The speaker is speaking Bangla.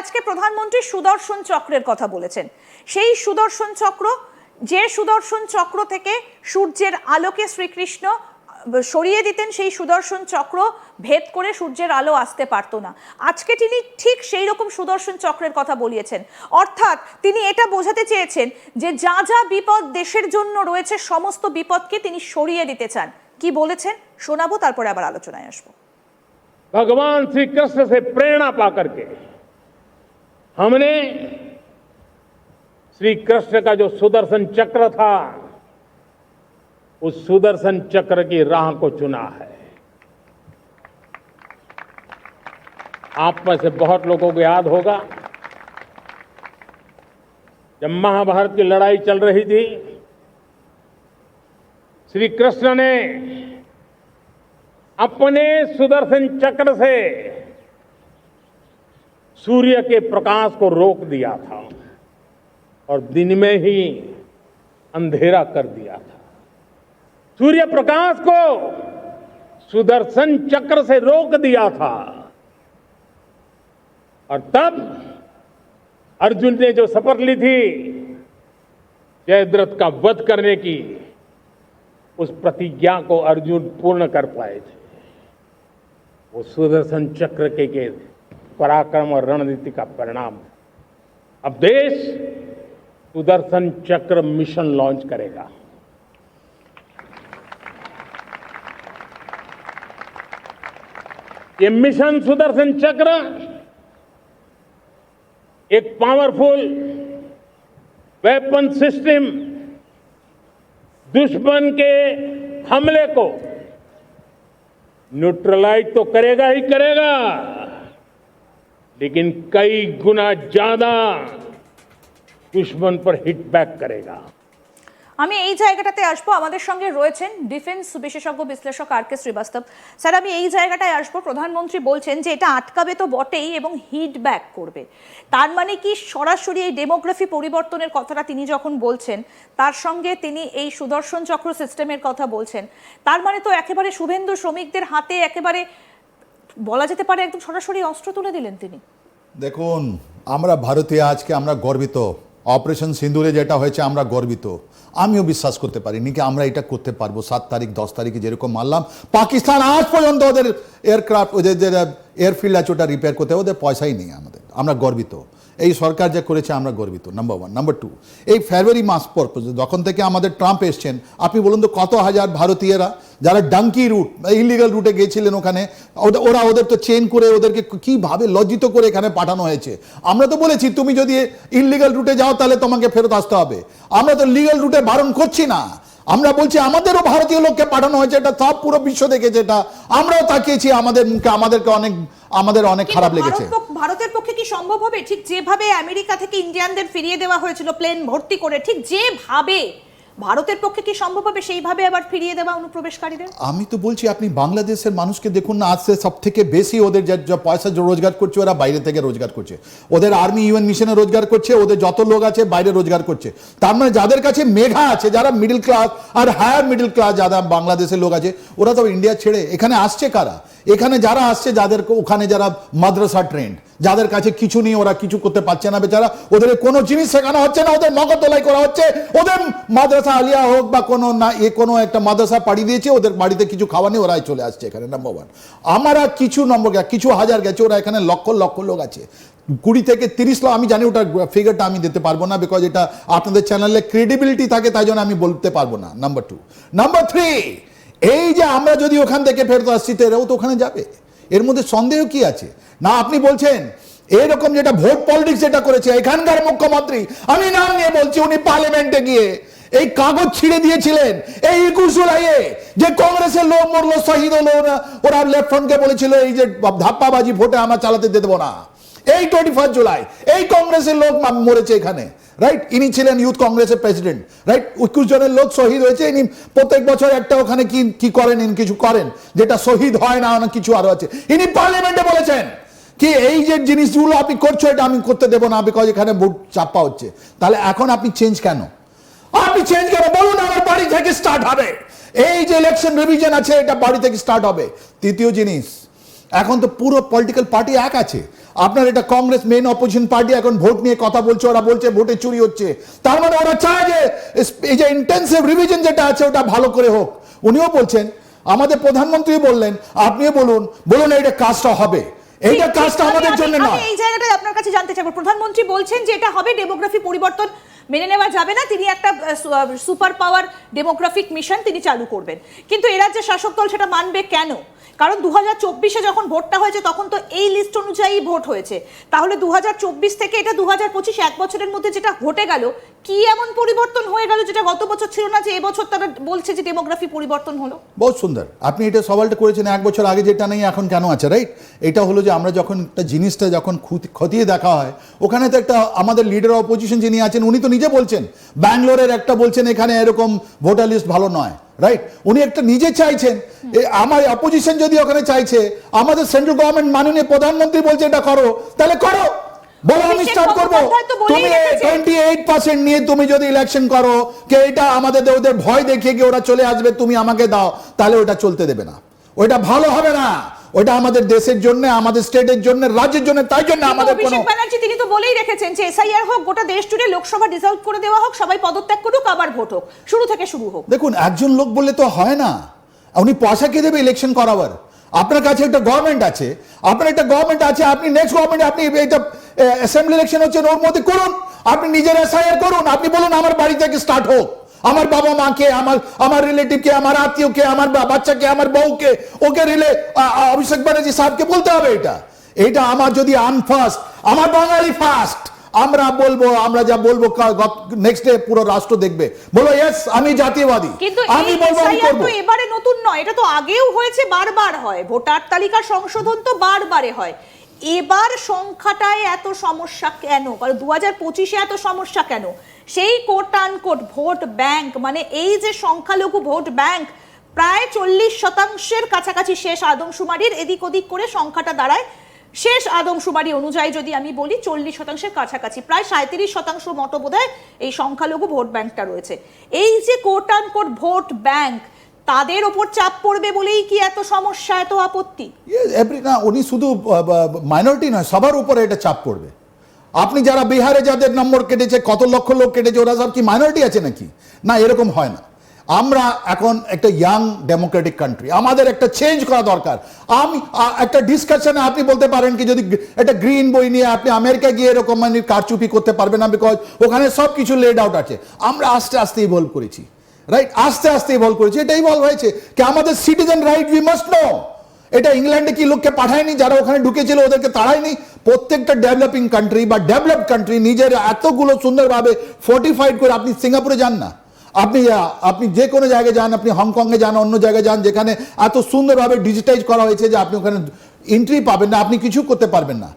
আজকে প্রধানমন্ত্রী সুদর্শন চক্রের কথা বলেছেন। সেই সুদর্শন চক্র, যে সুদর্শন চক্র থেকে সূর্যের আলোকে শ্রীকৃষ্ণ সরিয়ে দিতেন, সেই সুদর্শন চক্র ভেদ করে সূর্যের আলো আসতে পারতো না। আজকে তিনি ঠিক সেই রকম সুদর্শন চক্রের কথা বলিয়েছেন। অর্থাৎ তিনি এটা বোঝাতে চেয়েছেন যে যা যা বিপদ দেশের জন্য রয়েছে, সমস্ত বিপদকে তিনি সরিয়ে দিতে চান। কি বলেছেন? শোনাবো, তারপরে আবার আলোচনায় আসব। ভগবান শ্রীকৃষ্ণ সে প্রেরণা পা हमने श्री कृष्ण का जो सुदर्शन चक्र था, उस सुदर्शन चक्र की राह को चुना है। आप में से बहुत लोगों को याद होगा, जब महाभारत की लड़ाई चल रही थी, श्री कृष्ण ने अपने सुदर्शन चक्र से सूर्य के प्रकाश को रोक दिया था और दिन में ही अंधेरा कर दिया था। सूर्य प्रकाश को सुदर्शन चक्र से रोक दिया था। और तब अर्जुन ने जो शपथ ली थी जयद्रथ का वध करने की उस प्रतिज्ञा को अर्जुन पूर्ण कर पाए थे। वो सुदर्शन चक्र के, के पराक्रम और रणनीति का परिणाम है। अब देश सुदर्शन चक्र मिशन लॉन्च करेगा। ये मिशन सुदर्शन चक्र एक पावरफुल वेपन सिस्टम दुश्मन के हमले को न्यूट्रलाइज तो करेगा ही करेगा। लेकिन कई गुना ज्यादा दुश्मन पर हिट बैक करेगा আমি এই জায়গাটাতে আসবো আমাদের সঙ্গে রয়েছেন ডিফেন্স বিশেষজ্ঞ বিশ্লেষক আর কে শ্রীবাস্তব স্যার আমি এই জায়গাটায় আসবো প্রধানমন্ত্রী বলছেন যে এটা আটকাবে তো বটেই এবং হিট ব্যাক করবে তার মানে কি সরাসরি এই ডেমোগ্রাফি পরিবর্তনের কথাটা তিনি যখন বলছেন তার সঙ্গে তিনি এই সুদর্শন চক্র সিস্টেমের কথা বলছেন তার মানে তো একেবারে শুভেন্দু শ্রমিকদের হাতে একেবারে বলা যেতে পারে একদম সরাসরি অস্ত্র তুলে দিলেন তিনি। দেখুন, আমরা ভারতীয়, আজকে আমরা গর্বিত। অপারেশন সিন্দুরে যেটা হয়েছে, আমরা গর্বিত। আমিও বিশ্বাস করতে পারিনি কি আমরা এটা করতে পারব। সাত তারিখ, দশ তারিখে যেরকম মারলাম, পাকিস্তান আজ পর্যন্ত ওদের এয়ারক্রাফট ওদের যে এয়ারফিল্ড আছে, ওটা রিপেয়ার করতে, ওদের পয়সাই নেই আমাদের। আমরা গর্বিত। এই সরকার যা করেছে, আমরা গর্বিত নাম্বার ওয়ান নাম্বার টু এই ফেব্রুয়ারি মাস পর যখন থেকে আমাদের ট্রাম্প এসছেন, আপনি বলুন তো কত হাজার ভারতীয়রা যারা ডাঙ্কি রুট ইলিগাল রুটে গেছিলেন ওখানে ওরা ওদের তো চেন করে ওদেরকে কীভাবে লজ্জিত করে এখানে পাঠানো হয়েছে? আমরা তো বলেছি, তুমি যদি ইলিগাল রুটে যাও, তাহলে তোমাকে ফেরত আসতে হবে। আমরা তো লিগাল রুটে বারণ করছি না। আমরা বলছি, আমাদেরও ভারতীয় লোককে পাঠানো হয়েছে, এটা সব পুরো বিশ্ব দেখেছে এটা। আমরাও তাকিয়েছি আমাদের মুখে, আমাদেরকে অনেক আমাদের অনেক খারাপ লেগেছে। ভারতের পক্ষে কি সম্ভব হবে? ঠিক যেভাবে আমেরিকা থেকে ইন্ডিয়ানদের ফিরিয়ে দেওয়া হয়েছিল প্লেন ভর্তি করে ঠিক যেভাবে ভারতের পক্ষে কি সম্ভব হবে সেইভাবে আবার ফিরিয়ে দেওয়া অনুপ্রবেশকারীদের? আমি তো বলছি আপনি বাংলাদেশের মানুষকে দেখুন না আজকে সব থেকে বেশি ওদের যা পয়সা রোজগার করছে ওরা বাইরে থেকে রোজগার করছে। ওদের আর্মি ইউএন মিশনে রোজগার করছে ওদের যত লোক আছে বাইরে রোজগার করছে। তার মানে যাদের কাছে মেঘা আছে যারা মিডল ক্লাস আর হায়ার মিডিল ক্লাস যারা বাংলাদেশের লোক আছে ওরা তো ইন্ডিয়া ছেড়ে এখানে আসছে কারা? এখানে যারা আসছে, যাদের ওখানে যারা মাদ্রাসা ট্রেন্ড যাদের কাছে কিছু নেই, ওরা কিছু করতে পারছে না বেচারা। ওদের কোনো জিনিস শেখানো হচ্ছে না, ওদের মগতলাই করা হচ্ছে। ওদের মাদ্রাসা আলিয়া হোক বা কোনো না, এ কোনো একটা মাদ্রাসা পাড়ি দিয়েছে, ওদের বাড়িতে কিছু খাওয়া নেই, ওরাই চলে আসছে এখানে নাম্বার ওয়ান আমরা কিছু নম্বর কিছু হাজার গেছে, ওরা এখানে লক্ষ লক্ষ লোক আছে। কুড়ি থেকে তিরিশ লাখ আমি জানি ওটা ফিগারটা আমি দিতে পারব না বিকজ এটা আপনাদের চ্যানেলে ক্রেডিবিলিটি থাকে, তাই জন্য আমি বলতে পারব না নাম্বার টু নাম্বার থ্রি এই যে আমরা যদি ওখান থেকে ফেরত আসছি, তো এরাও তো ওখানে যাবে। এর মধ্যে সন্দেহ কি আছে? না, আপনি বলছেন এরকম যেটা ভোট পলিটিক্স যেটা করেছে, এখানকার মুখ্যমন্ত্রী, আমি নাম নিয়ে বলছি, উনি পার্লামেন্টে গিয়ে এই কাগজ ছিঁড়ে দিয়েছিলেন, এই একুশ জুলাইয়ে যে কংগ্রেসের লোক মরলো, শহীদ হলো ওরা লেফট ফ্রন্টকে বলেছিল, এই যে ধাপ্পাবাজি ভোটে আমরা চালাতে দেবো না। এই টোয়েন্টি ফার্স্ট জুলাই এই কংগ্রেসের লোক মরেছে এখানে রাইট ইনি ছিলেন ইউথ কংগ্রেসের প্রেসিডেন্ট রাইট একুশ জনের লোক শহীদ হয়েছে, ইনি প্রত্যেক বছর একটা ওখানে কি কি করেন, ইনি কিছু করেন, যেটা শহীদ হয় না, অনেক কিছু আরও আছে। ইনি পার্লামেন্টে বলেছেন কি, এই যে জিনিসগুলো আপনি করছ, এটা আমি করতে দেবো না বিকজ এখানে ভোট চাপা হচ্ছে। তাহলে এখন আপনি চেঞ্জ কেন? আপনি চেঞ্জ কেন? বলুন, আমার বাড়ি থেকে স্টার্ট হবে। এই যে ইলেকশন রিভিশন আছে, এটা বাড়ি থেকে স্টার্ট হবে। তৃতীয় জিনিস এখন তো পুরো পলিটিক্যাল পার্টি এক আছে। আপনার এটা কংগ্রেস মেন অপোজিশন পার্টি এখন ভোট নিয়ে কথা বলছে ওরা বলছে ভোটে চুরি হচ্ছে। তার মানে ওরা চায় যে এই যে ইন্টেন্সিভ রিভিশন যেটা আছে ওটা ভালো করে হোক। উনিও বলছেন আমাদের প্রধানমন্ত্রী বললেন আপনিও বলুন বলুন এটা কাজটা হবে। এইটা কাজটা আমাদের জন্য নয়। এই জায়গাটায় আপনার কাছে জানতে চাইব। প্রধানমন্ত্রী বলছেন যে এটা হবে ডেমোগ্রাফি পরিবর্তন মেনে নেওয়া যাবে না। তিনি একটা সুপার পাওয়ার ডেমোগ্রাফিক মিশন তিনি চালু করবেন। কিন্তু এ রাজ্যের শাসক দল সেটা মানবে কেন? কারণ দু হাজার চব্বিশে যখন ভোটটা হয়েছে, তখন তো এই লিস্ট অনুযায়ী ভোট হয়েছে। তাহলে দু হাজার চব্বিশ থেকে এটা দু হাজার এক বছরের মধ্যে যেটা ঘটে গেল, কি এমন পরিবর্তন হয়ে গেল যেটা গত বছর ছিল না, যে এবছর তারা বলছে যে ডেমোগ্রাফি পরিবর্তন হলো? বহুত সুন্দর। আপনি এটা সওয়ালটা করেছেন, এক বছর আগে যেটা নেই, এখন কেন আছে রাইট এটা হলো যে আমরা যখন একটা জিনিসটা যখন খতিয়ে দেখা হয়, ওখানে তো একটা আমাদের লিডার অপোজিশন যিনি আছেন, উনি তো নিজে বলছেন, ব্যাঙ্গালোরের একটা বলছেন, এখানে এরকম ভোটার লিস্ট ভালো নয়। রাইট উনি একটা নিজে চাইছেন। আমার অপোজিশন যদি ওখানে চাইছে আমাদের সেন্ট্রাল গভর্নমেন্ট মাননীয় প্রধানমন্ত্রী বলছে এটা করো তাহলে করো। বলো আমি স্টার্ট করব। তুমি রেখেছেন। টোয়েন্টি এইট পার্সেন্ট নিয়ে তুমি যদি ইলেকশন করো কে এটা আমাদের ওদের ভয় দেখিয়ে গিয়ে ওরা চলে আসবে তুমি আমাকে দাও তাহলে ওটা চলতে দেবে না। ওটা ভালো হবে না। ওটা আমাদের দেশের জন্য আমাদের স্টেটের জন্য রাজ্যের জন্য তাই জন্য আমাদের কোনো ব্যানার্জি তিনি তো বলেই রেখেছেন যে এসআইআর হোক গোটা দেশ জুড়ে লোকসভা ডিসলভ করে দেওয়া হোক সবাই পদত্যাগ করুক আবার ভোট হোক। শুরু থেকে শুরু হোক। দেখুন একজন লোক বললে তো হয় না। উনি পয়সা কে দেবে ইলেকশন করাবার? আপনার কাছে একটা গভর্নমেন্ট আছে। আপনার একটা গভর্নমেন্ট আছে আপনি নেক্সট গভর্নমেন্ট আপনি এটা অ্যাসেম্বলি ইলেকশন হচ্ছে ওর মধ্যে করুন। আপনি নিজের এসআইআর করুন। আপনি বলুন আমার বাড়ি থেকে স্টার্ট হোক। আমার বাবা মাকে আমার আমার রিলেটিভকে আমার আত্মীয়কে আমার বাচ্চাকে আমার বউকে ওকে রিলে অভিষেক ব্যানার্জি সাহেবকে বলতে হবে এটা। এটা আমার যদি আনফাস্ট আমার বাঙালি ফার্স্ট আমরা বলব আমরা যা বলব নেক্সট ডে পুরো রাষ্ট্র দেখবে। বলো ইয়েস আমি জাতীয়বাদী। আমি বলব আমি করব। এবারে নতুন নয় এটা তো আগেও হয়েছে বারবার হয়। ভোটার তালিকা সংশোধন তো বারবারে হয়। এবার সংখ্যাটায় এত সমস্যা কেন? কারণ দু হাজার পঁচিশে এত সমস্যা কেন? সেই কোট আনকোট ভোট ব্যাংক মানে এই যে সংখ্যালঘু ভোট ব্যাংক প্রায় চল্লিশ শতাংশের কাছাকাছি শেষ আদমশুমারির এদিক ওদিক করে সংখ্যাটা দাঁড়ায়। শেষ আদমশুমারি অনুযায়ী যদি আমি বলি, চল্লিশ শতাংশের কাছাকাছি, প্রায় সাঁত্রিশ শতাংশ মতো বোধহয় এই সংখ্যালঘু ভোট ব্যাংকটা রয়েছে। এই যে কোট আনকোট ভোট ব্যাংক তাদের ওপর চাপ পড়বে বলেই কি এত সমস্যা, এত আপত্তি? না, উনি শুধু মাইনরিটি নয়, সবার উপরে এটা চাপ পড়বে। আপনি যারা বিহারে যাদের নম্বর কেটেছে, কত লক্ষ লোক কেটেছে, ওরা সব কি মাইনরিটি আছে নাকি? না, এরকম হয় না। আমরা এখন একটা ইয়াং ডেমোক্রেটিক কান্ট্রি আমাদের একটা চেঞ্জ করা দরকার। আমি একটা ডিসকাশনে আপনি বলতে পারেন কি, যদি একটা গ্রিন বই নিয়ে আপনি আমেরিকা গিয়ে এরকম মানে কারচুপি করতে পারবেন না বিকজ ওখানে সব কিছু লেড আউট আছে। আমরা আস্তে আস্তে ইভলভ করেছি। রাইট আস্তে আস্তে ইভলভ করেছি। এটা ইভলভ হয়েছে। কি আমাদের citizen right we must know এটা ইংল্যান্ডে কি লোককে পাঠায়নি? যারা ওখানে ঢুকেছিল, ওদেরকে তাড়ায়নি? প্রত্যেকটা ডেভেলপিং কান্ট্রি বা ডেভেলপ কান্ট্রি নিজের এতগুলো সুন্দরভাবে ফোর্টিফাইড করে আপনি সিঙ্গাপুরে যান না। আপনি আপনি যে কোনো জায়গায় যান, আপনি হংকংয়ে যান, অন্য জায়গায় যান, যেখানে এত সুন্দরভাবে ডিজিটাইজ করা হয়েছে যে আপনি ওখানে এন্ট্রি পাবেন না, আপনি কিছু করতে পারবেন না।